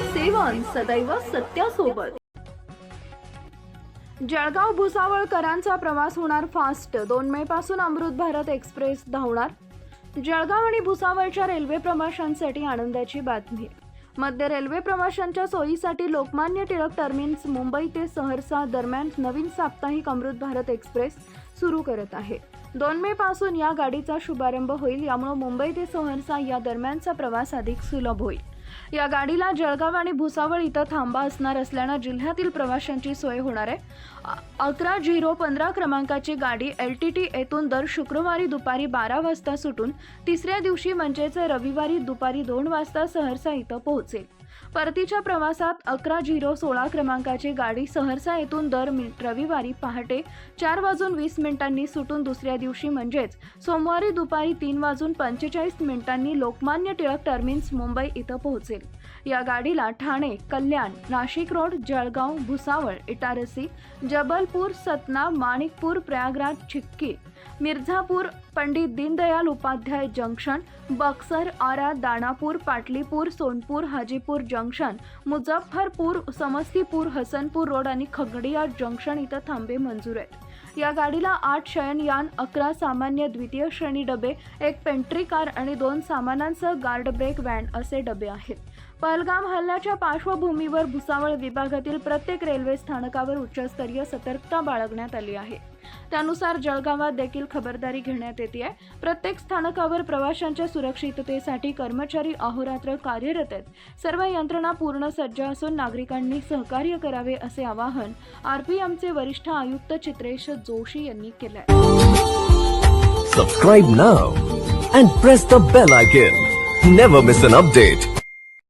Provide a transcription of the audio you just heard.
सदैव सत्यासोबत. जळगाव भुसावळकरांचा प्रवास होणार फास्ट. दोन मे पासून अमृत भारत एक्सप्रेस धावणार. जळगाव आणि भुसावळच्या रेल्वे प्रवाशांसाठी आनंदाची बातमी. मध्य रेल्वे प्रवाशांच्या सोयीसाठी लोकमान्य टिळक टर्मिन्स मुंबई ते सहरसा दरम्यान नवीन साप्ताहिक अमृत भारत एक्सप्रेस सुरू करत आहे. दोन मे पासून या गाडीचा शुभारंभ होईल यामुळे मुंबई ते सहरसा या दरम्यानचा प्रवास अधिक सुलभ होईल. या गाडीला जळगाव आणि भुसावळ इथं थांबा असणार असल्यानं जिल्ह्यातील प्रवाशांची सोय होणार आहे. अकरा झिरो पंधरा क्रमांकाची गाडी एल टी टी येथून दर शुक्रवारी दुपारी बारा वाजता सुटून तिसऱ्या दिवशी म्हणजेच रविवारी दुपारी दोन वाजता सहरसा इथं पोहोचेल. परतीच्या प्रवासात अकरा झिरो सोळा क्रमांकाची गाडी सहरसा येथून दर मि रविवारी पहाटे चार वाजून वीस मिनिटांनी सुटून दुसऱ्या दिवशी म्हणजेच सोमवारी दुपारी तीन वाजून पंचेचाळीस मिनिटांनी लोकमान्य टिळक टर्मिन्स मुंबई इथं पोहोच पोहोचेल. या गाडीला Thane Kalyan Nashik road Jalgaon Bhusawal Itarsi Jabalpur Satna Manikpur Prayagraj Chheoki Mirzapur Pandit Deendayal Upadhyay junction Buxar Ara Danapur Pataliputra Sonpur Hajipur junction Muzaffarpur Samastipur Hasanpur road आणि खगडिया जंक्शन इथं थांबे मंजूर आहेत. या गाडीला आठ शयनयान अकरा सामान्य द्वितीय श्रेणी डबे एक पेंट्री कार आणि दोन सामानांसह गार्ड ब्रेक व्हॅन असे डबे आहेत. पहलगाम हल्ल्याच्या पार्श्वभूमीवर भुसावळ विभागातील प्रत्येक रेल्वे स्थानकावर उच्चस्तरीय सतर्कता बाळगण्यात आली आहे. त्यानुसार जळगावात देखील खबरदारी घेण्यात येते आहे प्रत्येक स्थानकावर प्रवाशांच्या सुरक्षिततेसाठी कर्मचारी अहोरात्र कार्यरत आहेत. सर्व यंत्रणा पूर्ण सज्ज असून नागरिकांनी सहकार्य करावे असे आवाहन आरपीएमचे वरिष्ठ आयुक्त चित्रेश जोशी यांनी केलं आहे नाव and press the bell icon never miss an update.